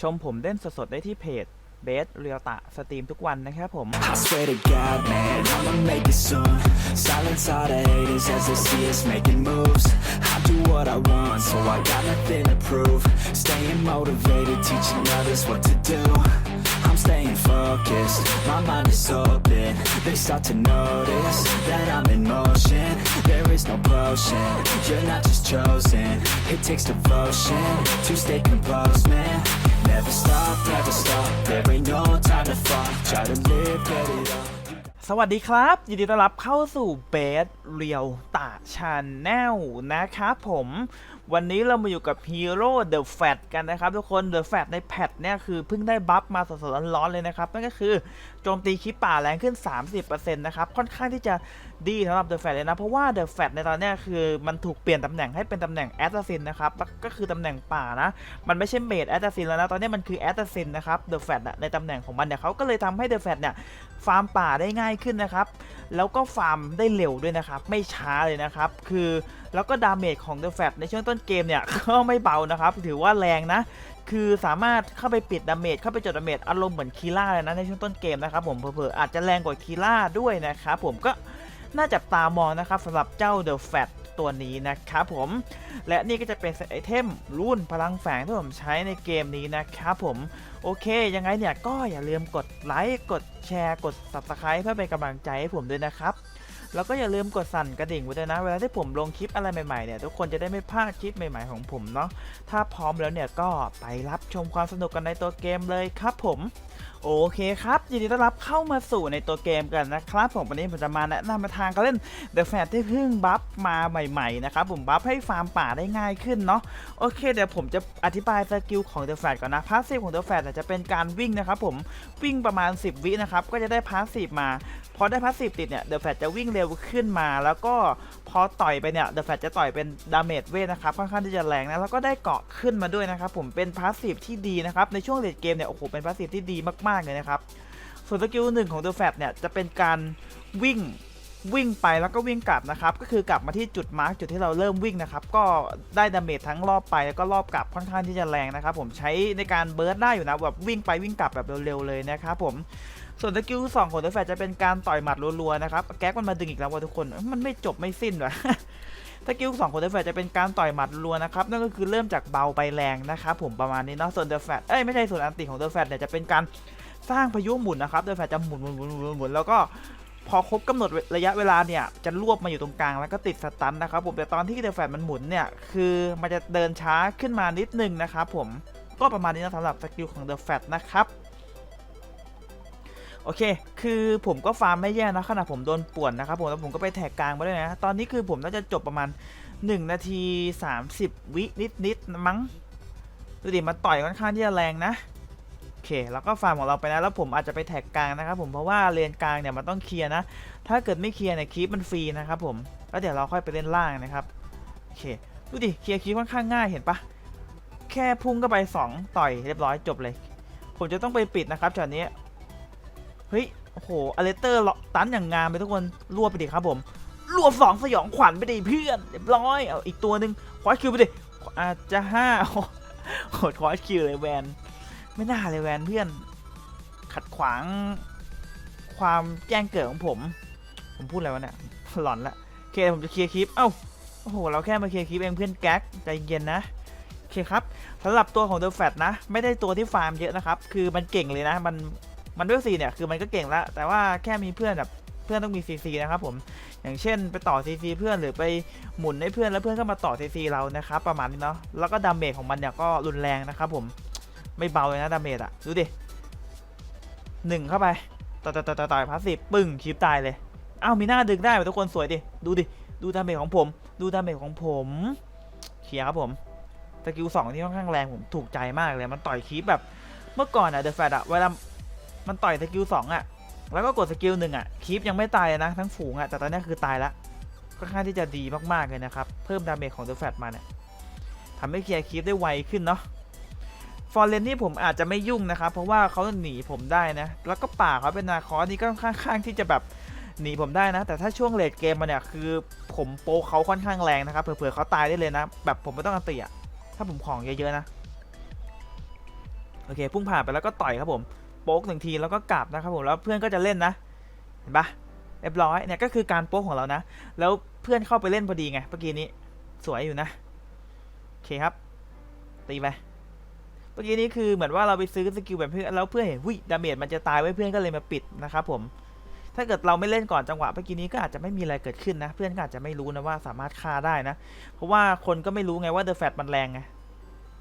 ชมผมเล่นสดๆได้ที่เพจเบสเรียลตะสตรีมทุกวันนะครับผม I swear to God, man, I'ma make it soon. Silence all the haters as they see us making moves. I do what I want, so I got nothing to prove. Staying motivated, teaching others what to do. I'm staying focused, my mind is open. They start to notice that I'm in motion. There is no potion, you're not just chosen. It takes devotion to stay composed, man. Never stop, never stop. There ain't no time to fall. Try to live, get it up. สวัสดีครับ ยินดีต้อนรับเข้าสู่เบสเรียวตาชาแนลนะครับผม วันนี้เรามาอยู่กับฮีโร่เดอะแฟตกันนะครับทุกคนเดอะแฟตในแพทเนี่ยคือเพิ่งได้บัฟมาสดๆร้อนๆเลยนะครับนั่นก็คือโจมตีคลิปป่าแรงขึ้น 30%นะครับค่อนข้างที่จะดีสำหรับเดอะแฟตเลยนะ เพราะว่าเดอะแฟตในตอนเนี้ยคือมันถูกเปลี่ยนตำแหน่งให้เป็นตำแหน่งแอสซัสซินนะครับแล้วก็คือตำแหน่งป่านะ มันไม่ใช่เมดแอสซัสซินแล้วนะตอนนี้มันคือแอสซัสซินนะครับเดอะแฟตในตำแหน่งของมันเนี่ยเขาก็เลยทำให้เดอะแฟตเนี่ยฟาร์มป่าได้ง่ายขึ้นนะครับแล้วก็ฟาร์มได้เร็วด้วยนะครับไม่ช้าเลยนะครับคือ แล้วก็ดาเมจของ The Fat ในช่วงต้นเกมเนี่ยก็ไม่เบานะครับ ถือว่าแรงนะ คือสามารถเข้าไปปิดดาเมจเข้าไปจดดาเมจอารมณ์เหมือนคีล่าเลยนะในช่วงต้นเกมนะครับผมเผลอๆอาจจะแรงกว่าคีล่าด้วยนะครับผมก็น่าจับตามองนะครับสำหรับเจ้า The Fat ตัวนี้นะครับผม และนี่ก็จะเป็นไอเทมรุ่นพลังแฝงที่ผมใช้ในเกมนี้นะครับผม โอเค ยังไงเนี่ยก็อย่าลืมกดไลค์ กดแชร์ กด subscribe เพื่อเป็นกำลังใจให้ผมด้วยนะครับ แล้วก็อย่าลืมกดสั่นกระดิ่งไว้ด้วยนะ เวลาที่ผมลงคลิปอะไรใหม่ๆเนี่ยทุกคนจะได้ไม่พลาดคลิปใหม่ๆของผมเนาะถ้าพร้อมแล้วเนี่ยก็ไปรับชมความสนุกกันในตัวเกมเลยครับผม โอเคครับ ยินดีต้อนรับเข้ามาสู่ในตัวเกมกันนะครับผมวันนี้ผมจะมาแนะนำมาทางการเล่น The f a t ที่เพิ่งบัฟมาใหม่ๆนะครับผมบัฟให้ฟาร์มป่าได้ง่ายขึ้นเนาะโอเคเดี๋ยวผมจะอธิบายสกิลของ The Fat ก่อนนะพาสซีฟของ The Fat จะเป็นการวิ่งนะครับผมวิ่งประมาณ 10 วินะครับก็จะได้พาสซีฟมาพอได้พาสซีฟติดเนี่ย The Fat จะวิ่งเร็วขึ้นมาแล้วก็ อต่อยไปเนี่ย The Fat จะต่อยเป็นดาเมจเวทนะครับค่อนข้างที่จะแรงนะแล้วก็ได้เกาะขึ้นมาด้วยนะครับผมเป็นพาสซีฟที่ดีนะครับในช่วงเลดเกมเนี่ยโอ้โหเป็นพาสซีฟที่ดีมากๆเลยนะครับส่วนสกิลหนึ่งของ The Fat เนี่ยจะเป็นการวิ่งวิ่งไปแล้วก็วิ่งกลับนะครับก็คือกลับมาที่จุดมาร์กจุดที่เราเริ่มวิ่งนะครับก็ได้ดาเมจทั้งรอบไปแล้วก็รอบกลับค่อนข้างที่จะแรงนะครับผมใช้ในการเบิร์ดได้อยู่นะแบบวิ่งไปวิ่งกลับแบบเร็วๆเลยนะครับผม ส่วนสกิลสองของเดอะแฟจะเป็นการต่อยหมัดรัวๆนะครับแก๊กมันมาดึงอีกแล้วว่ะทุกคน มันไม่จบไม่สิ้นว่ะสกิลสองของเดอะแฟจะเป็นการต่อยหมัดรัวนะครับนั่นก็คือเริ่มจากเบาไปแรงนะครับผมประมาณนี้เนาะส่วนเดอะแฟเอ้ยไม่ใช่ส่วนอันติของเดอะแฟเนี่ยจะเป็นการสร้างพายุหมุนนะครับเดอะแฟจะหมุนหมุนหมุนหมุนหมุนแล้วก็พอครบกำหนดระยะเวลาเนี่ยจะรวบมาอยู่ตรงกลางแล้วก็ติดสตันนะครับผมแต่ตอนที่เดอะแฟตมันหมุนเนี่ยคือมันจะเดินช้าขึ้นมานิดนึงนะครับผมก็ประมาณนี้นะสำหรับสกิลของเดอะแฟนะครับ โอเค คือผมก็ฟาร์มไม่แย่นะขณะผมโดนป่วนนะครับผมแล้วผมก็ไปแท็กกลางไปด้วยนะ ตอนนี้คือผมน่าจะจบประมาณ 1 นาที 30 วินิดๆมั้ง ดูดิมันต่อยค่อนข้างที่จะแรงนะ โอเค แล้วก็ฟาร์มของเราไปนะ แล้วผมอาจจะไปแท็กกลางนะครับผมเพราะว่าเลนกลางเนี่ยมันต้องเคลียร์นะ ถ้าเกิดไม่เคลียร์เนี่ยคลิปมันฟรีนะครับผม แล้วเดี๋ยวเราค่อยไปเล่นล่างนะครับ โอเค ดูดิ เคลียร์คลิปค่อนข้างง่ายเห็นปะแค่พุ่งก็ไป 2 ต่อยเรียบร้อยจบเลย ผมจะต้องไปปิดนะครับช็อตนี้ เฮ้ย โอ้โหอเลเตอร์ตันอย่างงามไปทุกคนรวบไปดิครับผมรวบสองสยองขวัญไปดิเพื่อนเรียบร้อยเอาอีกตัวหนึ่งควอชคิวไปดิอาจจะห้าโหดควอชคิวเลยแวนไม่น่าเลยแวนเพื่อน ขัดขวาง ความแจ้งเกิดของผม ผมพูดอะไรวะเนี่ยหลอนละโอเคผมจะเคลียร์คลิปเอ้าโอ้โหเราแค่มาเคลียร์คลิปเองเพื่อนแก๊กใจเย็นนะโอเคครับสำหรับตัวของเดอะแฟตนะ ไม่ได้ตัวที่ฟาร์มเยอะนะครับ คือมันเก่งเลยนะ มัน มันเวลซีเนี่ยคือมันก็เก่งล้วแต่ว่าแค่มีเพื่อนแบบเพื่อนต้องมีซีซีนะครับผมอย่างเช่นไปต่อซีซีเพื่อนหรือไปหมุนให้เพื่อนแล้วเพื่อนก็มาต่อซีซีเรานะครับประมาณนี้เนาะแล้วก็ดาเมจของมันเนี่ยก็รุนแรงนะครับผมไม่เบาเลยนะดาเมจอะดูดิหนึ่งเข้าไปต่อต่อต่อต่อยต่อยพาสซีฟปึ้งคลิปตายเลยอ้าวมีหน้าดึงได้ว่ะทุกคนสวยดิดูดิดูดาเมจของผม ดูดาเมจของผมเคลียร์ครับผมสกิลสองที่ค่อนข้างแรงผมถูกใจมากเลยมันต่อยคลิปแบบเมื่อก่อนอะเดอะแฟตอะเวลา มันต่อยสกิลสองอะ แล้วก็กดสกิลหนึ่งอะคลิปยังไม่ตายเลยนะทั้งฝูงอะแต่ตอนนี้คือตายละค่อนข้างที่จะดีมากๆเลยนะครับ เพิ่มดาเมจของเดอะแฟตมาเนี่ยทำให้เคลียร์คลิปได้ไวขึ้นเนาะฟอร์เรนนี่ผมอาจจะไม่ยุ่งนะครับ เพราะว่าเขาหนีผมได้นะ แล้วก็ป่าเขาเป็นนาคอนี่ก็ค่อนข้างที่จะแบบหนีผมได้นะ แต่ถ้าช่วงเลดเกมมาเนี่ยคือผมโปเขาค่อนข้างแรงนะครับเผื่อๆเขาตายได้เลยนะ แบบผมไม่ต้องอันติอะถ้าผมของเยอะๆนะ โอเค พุ่งผ่านไปแล้วก็ต่อยครับผม โป๊กหนึ่งทีแล้วก็กลับนะครับผมแล้วเพื่อนก็จะเล่นนะเห็นปะเรียบร้อยเนี่ยก็คือการโป๊กของเรานะ แล้วเพื่อนเข้าไปเล่นพอดีไงเมื่อกี้นี้สวยอยู่นะโอเคครับ ตีไปเมื่อกี้นี้คือเหมือนว่าเราไปซื้อสกิลแบบเพื่อนแล้วเพื่อนเห็นหุ้ยดาเมจมันจะตายไว้เพื่อนก็เลยมาปิดนะครับผมถ้าเกิดเราไม่เล่นก่อนจังหวะเมื่อกี้นี้ก็อาจจะไม่มีอะไรเกิดขึ้นนะ เพื่อนก็อาจจะไม่รู้นะว่าสามารถฆ่าได้นะ เพราะว่าคนก็ไม่รู้ไงว่าเดอะแฟตมันแรงไง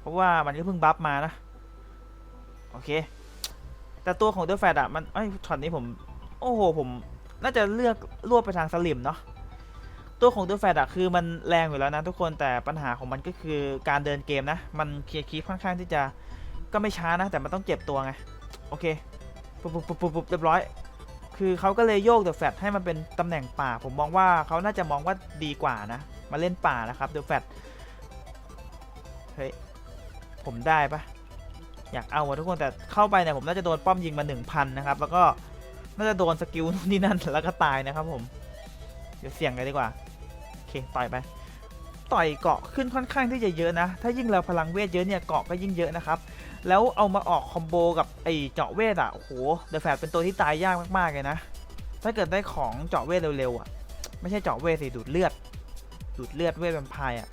เพราะว่ามันก็เพิ่งบัฟมานะ โอเค แต่ตัวของเดอะแฟตอะมันไอ้ช็อตนี้ผม โอ้โห ผมน่าจะเลือกรวบไปทางสลิมเนาะตัวของเดอะแฟตอะคือมันแรงอยู่แล้วนะทุกคนแต่ปัญหาของมันก็คือการเดินเกมนะ มันเคลียร์คีฟค่อนข้างที่จะก็ไม่ช้านะ แต่มันต้องเจ็บตัวไง โอเคปุ๊บปุ๊บปุ๊บปุ๊บปุบเรียบร้อย คือเขาก็เลยโยกเดอะแฟตให้มันเป็นตำแหน่งป่า ผมมองว่าเขาน่าจะมองว่าดีกว่านะ มาเล่นป่านะครับเดอะแฟตเฮ้ยผมได้ปะ อยากเอาทุกคนแต่เข้าไปเนี่ยผมน่าจะโดนป้อมยิงมา 1,000 นะครับ แล้วก็น่าจะโดนสกิลนู่นนี่นั่นแล้วก็ตายนะครับผม เดี๋ยวเสี่ยงเลยดีกว่าโอเคต่อยไป ต่อยเกาะขึ้นค่อนข้างที่จะเยอะนะ ถ้ายิ่งเราพลังเวทเยอะเนี่ยเกาะก็ยิ่งเยอะนะครับ แล้วเอามาออกคอมโบกับไอเจาะเวทอะโอ้โหเดอะแฟเป็นตัวที่ตายยากมากๆเลยนะ ถ้าเกิดได้ของเจาะเวทเร็วๆอะ ไม่ใช่เจาะเวทสิดูดเลือดดูดเลือดเวทแวมไพร์อะ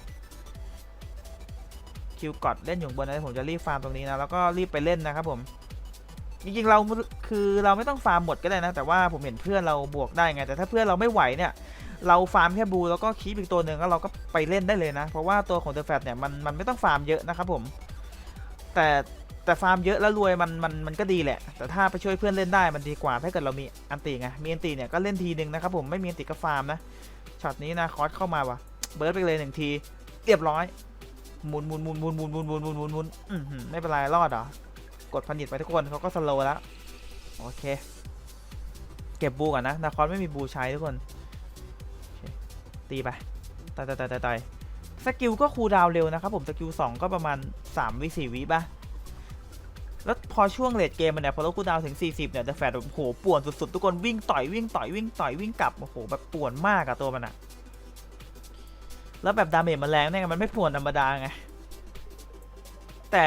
คิวกอดเล่นอยู่บนนะผมจะรีบฟาร์มตรงนี้นะแล้วก็รีบไปเล่นนะครับผมจริงๆเราคือเราไม่ต้องฟาร์มหมดก็ได้นะแต่ว่าผมเห็นเพื่อนเราบวกได้ไง แต่ถ้าเพื่อนเราไม่ไหวเนี่ย เราฟาร์มแค่บูแล้วก็คีบอีกตัวหนึ่งแล้วเราก็ไปเล่นได้เลยนะ เพราะว่าตัวของเดอะแฟเนี่ยมันมันไม่ต้องฟาร์มเยอะนะครับผม แต่แต่ฟาร์มเยอะแล้วรวยมันมันมันก็ดีแหละ แต่ถ้าไปช่วยเพื่อนเล่นได้มันดีกว่าถ้าเกิดเรามีอันตีไงมีอันตีเนี่ยก็เล่นทีหนึ่งนะครับผมไม่มีอันตีก็ฟาร์มนะช็อตนี้นะคอสเข้ามาว่ะเบิร์ดไปเลยหนึ่งทีเรียบร้อย หมุนหมุนหมุนหมุนหมุนหมุนหมุนหมุนหมุนหมุนอื้อหือไม่เป็นไรรอดเหรอกดพันิดไปทุกคนเขาก็สโลว์แล้วโอเค เก็บบูก่อนนะนาคอสไม่มีบูใช้ทุกคนตีไปต่อยต่อยต่อยต่อยต่อยสกิลก็คูลดาวเร็วนะครับผมสกิลสองก็ประมาณ3วิ4วิป่ะแล้วพอช่วงเลดเกมมันเนี่ยพอลดคูลดาวถึง 40เนี่ยจะแฟดโอ้โหป่วนสุดๆทุกคนวิ่งต่อยวิ่งต่อยวิ่งต่อยวิ่งกลับโอ้โหแบบป่วนมากอะตัวมันอะ แล้วแบบดาเมจมันแรงเนี่ยมันไม่ป่วนธรรมดาไง แต่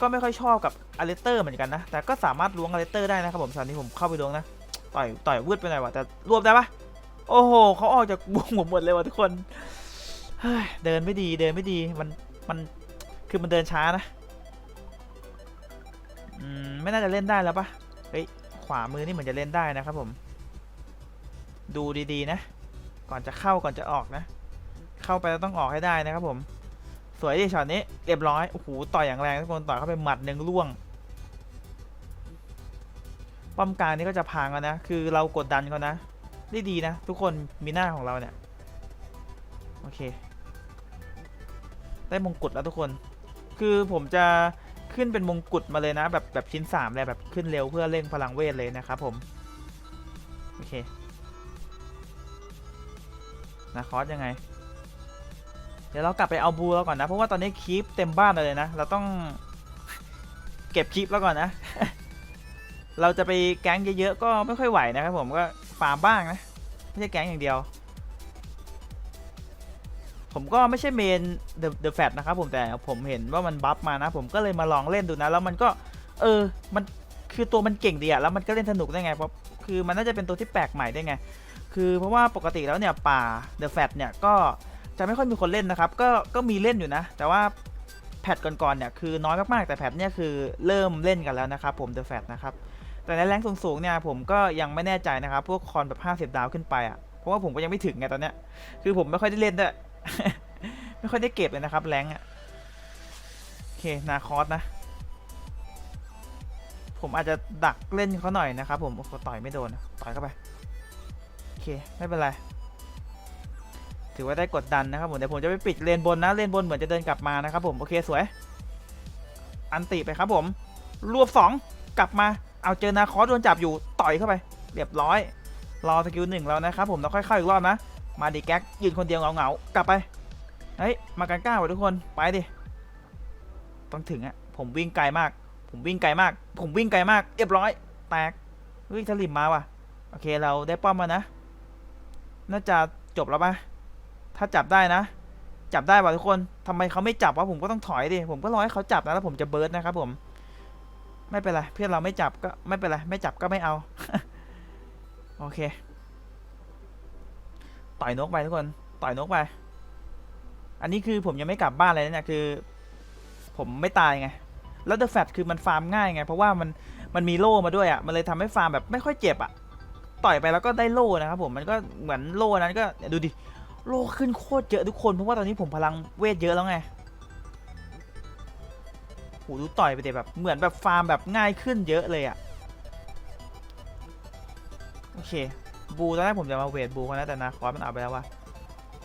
ก็ไม่ค่อยชอบกับอาเลเตอร์เหมือนกันนะ แต่ก็สามารถล้วงอาเลเตอร์ได้นะครับผมตอนนี้ผมเข้าไปล้วงนะ ต่อยต่อยวืดไปหน่อยวะแต่รวบได้ปะโอ้โหเขาออกจากวงผมหมดเลยว่ะทุกคนเฮ้ยเดินไม่ดีเดินไม่ดีมันมันคือมันเดินช้านะอืมไม่น่าจะเล่นได้แล้วปะเฮ้ยขวามือนี่เหมือนจะเล่นได้นะครับผม ดูดีๆนะ ก่อนจะเข้าก่อนจะออกนะ เข้าไปแล้วต้องออกให้ได้นะครับผม สวยดิช็อตนี้เรียบร้อยโอ้โหต่อยอย่างแรงทุกคนต่อยเข้าไปหมัดหนึ่งล่วง ป้อมกลางนี่ก็จะพังแล้วนะ คือเรากดดันเขานะได้ดีนะ ทุกคนมีหน้าของเราเนี่ย โอเค ได้มงกุฎแล้วทุกคน คือผมจะขึ้นเป็นมงกุฎมาเลยนะ แบบแบบชิ้นสามเลยแบบขึ้นเร็วเพื่อเร่งพลังเวทเลยนะครับผม โอเคนะคอสยังไง เดี๋ยวเรากลับไปเอาบูแล้วก่อนนะ เพราะว่าตอนนี้คีปเต็มบ้านเลยนะ เราต้อง เก็บคีปแล้วก่อนนะ เราจะไปแก๊งเยอะๆก็ไม่ค่อยไหวนะครับผมก็ฟาร์มบ้างนะ ไม่ใช่แก๊งอย่างเดียว ผมก็ไม่ใช่เมนเดอะเดอะแฟตนะครับผมแต่ผมเห็นว่ามันบัฟมานะ ผมก็เลยมาลองเล่นดูนะ แล้วมันก็ เออ มันคือตัวมันเก่งดีอะแล้วมันก็เล่นสนุกได้ไงเพราะคือมันน่าจะเป็นตัวที่แปลกใหม่ได้ไง คือเพราะว่าปกติแล้วเนี่ยป่าเดอะแฟตเนี่ยก็ จะไม่ค่อยมีคนเล่นนะครับ ก็ก็มีเล่นอยู่นะ แต่ว่าแพทก่อนๆเนี่ยคือน้อยมากๆ แต่แพทเนี่ยคือเริ่มเล่นกันแล้วนะครับผมเดอะแฟตนะครับแต่ในแรงสูงๆเนี่ยผมก็ยังไม่แน่ใจนะครับ พวกคอนแบบ50 ดาวขึ้นไปอะเพราะว่าผมก็ยังไม่ถึงไงตอนเนี้ยคือผมไม่ค่อยได้เล่นด้วยไม่ค่อยได้เก็บเลยนะครับแรงอะโอเคนาคอสนะผมอาจจะดักเล่นเขาหน่อยนะครับผมโอ้โหต่อยไม่โดนต่อยเข้าไปโอเคไม่เป็นไร ถือว่าได้กดดันนะครับผมเดี๋ยวผมจะไปปิดเลนบนนะเลนบนเหมือนจะเดินกลับมานะครับผมโอเคสวย อันติไปครับผม รวบสองกลับมาเอาเจอนาคอสโดนจับอยู่ต่อยเข้าไป เรียบร้อย รอสกิลหนึ่งแล้วนะครับผมแล้วค่อยเข้าอีกรอบนะ มาดิแก๊กยืนคนเดียวเหงาๆกลับไปเฮ้ยมากันกล้าวะทุกคนไปดิต้องถึงอะผมวิ่งไกลมาก ผมวิ่งไกลมาก ผมวิ่งไกลมาก เรียบร้อย แตกเฮ้ยสลิมมาว่ะ โอเคเราได้ป้อมมานะ น่าจะจบแล้วปะ ถ้าจับได้นะ จับได้ป่ะทุกคนทำไมเขาไม่จับวะผมก็ต้องถอยดิผมก็รอให้เขาจับนะแล้วผมจะเบิร์ดนะครับผม ไม่เป็นไรเพื่อนเราไม่จับก็ไม่เป็นไรไม่จับก็ไม่เอา โอเคต่อยนกไปทุกคนต่อยนกไป อันนี้คือผมยังไม่กลับบ้านเลยนะเนี่ยคือ ผมไม่ตายไง แล้วเดอะแฟตคือมันฟาร์มง่ายไง เพราะว่ามันมันมีโล่มาด้วยอะ่ะ มันเลยทำให้ฟาร์มแบบไม่ค่อยเจ็บอะ่ะ ต่อยไปแล้วก็ได้โล่นะครับผม มันก็เหมือนโล่นั้นก็ดูดิ โลขึ้นโคตรเยอะทุกคนเพราะว่าตอนนี้ผมพลังเวทเยอะแล้วไงโหดูต่อยไปเดี๋ยวแบบเหมือนแบบฟาร์มแบบง่ายขึ้นเยอะเลยอะโอเค บูตอนแรกผมจะมาเวทบูเขานะแต่นาคอสมันเอาไปแล้วว่ะ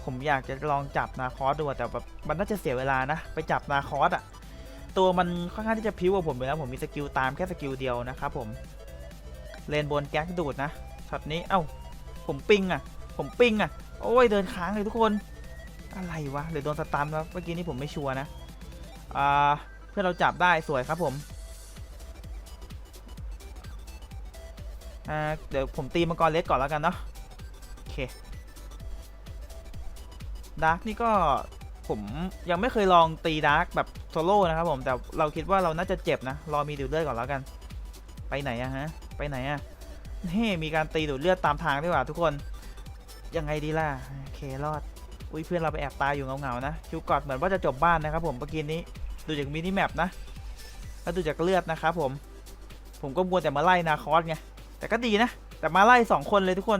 ผมอยากจะลองจับนาคอสดูแต่แบบมันน่าจะเสียเวลานะ ไปจับนาคอสอะตัวมันค่อนข้างที่จะพิ้วกว่าผมอยู่แล้วผมมีสกิลตามแค่สกิลเดียวนะครับผมเลนบนแก๊กดูดนะช็อตนี้เอ้าผมปิงอะผมปิงอะ โอ้ยเดินค้างเลยทุกคน อะไรวะหรือโดนสตันวเมื่อกี้นี้ผมไม่ชัวร์นะอ่าเพื่อเราจับได้สวยครับผมอ่าเดี๋ยวผมตีมังกรเล็กก่อนแล้วกันเนาะโอเคดาร์กนี่ก็ผมยังไม่เคยลองตีดาร์กแบบโซโล่นะครับผมแต่เราคิดว่าเราน่าจะเจ็บนะรอมีดูดเลือดก่อนแล้วกัน ไปไหนอะฮะ ไปไหนอะนี่มีการตีดูดเลือดตามทางด้วยว่ะทุกคน ยังไงดีล่ะโอเครอด อุ้ยเพื่อนเราไปแอบตายอยู่เงาๆนะคิวกอดเหมือนว่าจะจบบ้านนะครับผมเมื่อกี้นี้ดูจากมินิแมปนะแล้วดูจากเลือดนะครับผม ผมก็มัวแต่มาไล่นาคอสไงแต่ก็ดีนะ แต่มาไล่สองคนเลยทุกคน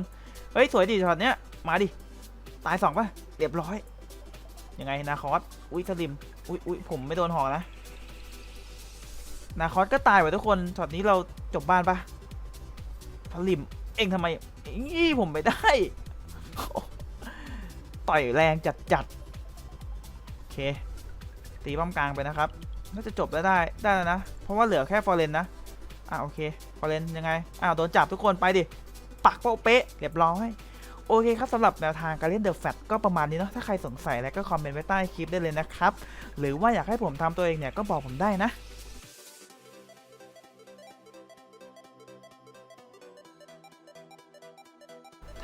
เฮ้ยสวยดีช็อตเนี้ยมาดิตายสองป่ะเรียบร้อยยังไงนาคอสอุ้ยสลิมอุ้ยอุ้ยผมไม่โดนหอกนะนาคอสก็ตายว่ะทุกคนช็อตนี้เราจบบ้านปะสลิมเองทำไมอี้ผมไม่ได้ ต่อยแรงจัดจัดๆโอเค ตีป้อมกลางไปนะครับ น่าจะจบได้ได้ ได้แล้วนะ เพราะว่าเหลือแค่ฟอร์เรนนะ อะโอเค ฟอร์เรนยังไง อ้าวโดนจับทุกคนไปดิ ปักโป๊ะเป๊ะเรียบร้อยโอเคครับสำหรับแนวทางการเล่นเดอะแฟตก็ประมาณนี้เนาะถ้าใครสงสัยอะไรก็คอมเมนต์ไว้ใต้คลิปได้เลยนะครับ หรือว่าอยากให้ผมทำตัวเองเนี่ยก็บอกผมได้นะ